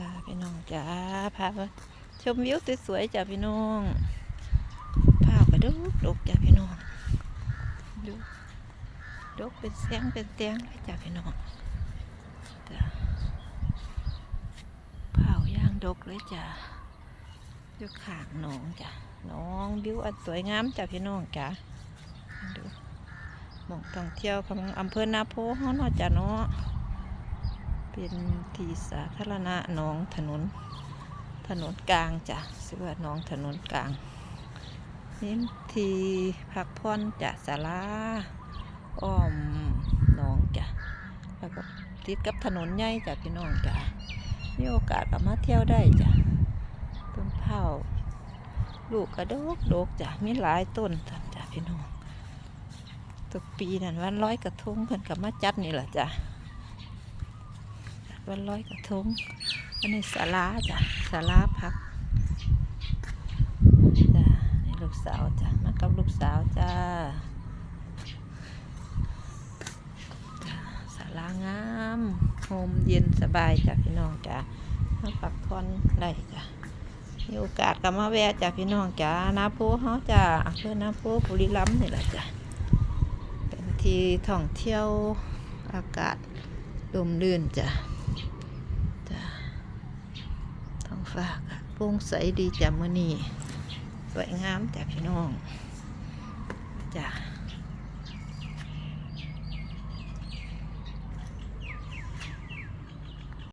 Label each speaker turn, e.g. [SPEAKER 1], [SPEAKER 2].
[SPEAKER 1] ค่ะพี่น้องจ้าพาชมวิวสวยๆจ้าพี่น้องพาไปดูดกจ้าพี่น้องดูดกเป็นเสียงเป็นเตียงเลยจ้าพี่น้องจ้าเผาย่างดกเลยจ้าอยู่ข้างหนองจ้าน้องวิวอันสวยงามจ้าพี่น้องจ้าดูหมองท่องเที่ยวของอำเภอนาโพเฮาเนาะจ้าเนาะ เป็นที่สาธารณะหนองถนน ถนนกลางจ้ะชื่อว่าหนองถนนกลางนี่ที่พักผ่อนจะศาลาอ้อมหนองจ้ะแล้วก็ติดกับถนนใหญ่จ้ะพี่น้องจ้ะมีโอกาสก็มาเที่ยวได้จ้ะต้นเผาลูกกระดกดกจ้ะมีหลายต้นจ้ะพี่น้องทุกปีนั่นวันร้อยกระทงเพิ่นกับมาจัดนี่แหละจ้ะ วันร้อยกระทงอันนี้ศาลาจ้ะศาลาพักจ้ะนี่ลูกสาวจ้ะมากับลูกสาวจ้าจ้ะศาลางามโฮมเย็นสบายจ้ะพี่น้องจ้ะมาพักผ่อนได้จ้ะมีโอกาสก็มาแวะจ้ะพี่น้องจ้ะนาโพเฮาจ้ะอำเภอนาโพบุรีรัมนี่แหละจ้ะเป็นที่ท่องเที่ยวอากาศลมลื่นจ้ะ จ้ะท้อง ฟ้าโปร่งใสดีจ้ะมื้อนี้สวยงามจ้ะพี่น้องจ้ะ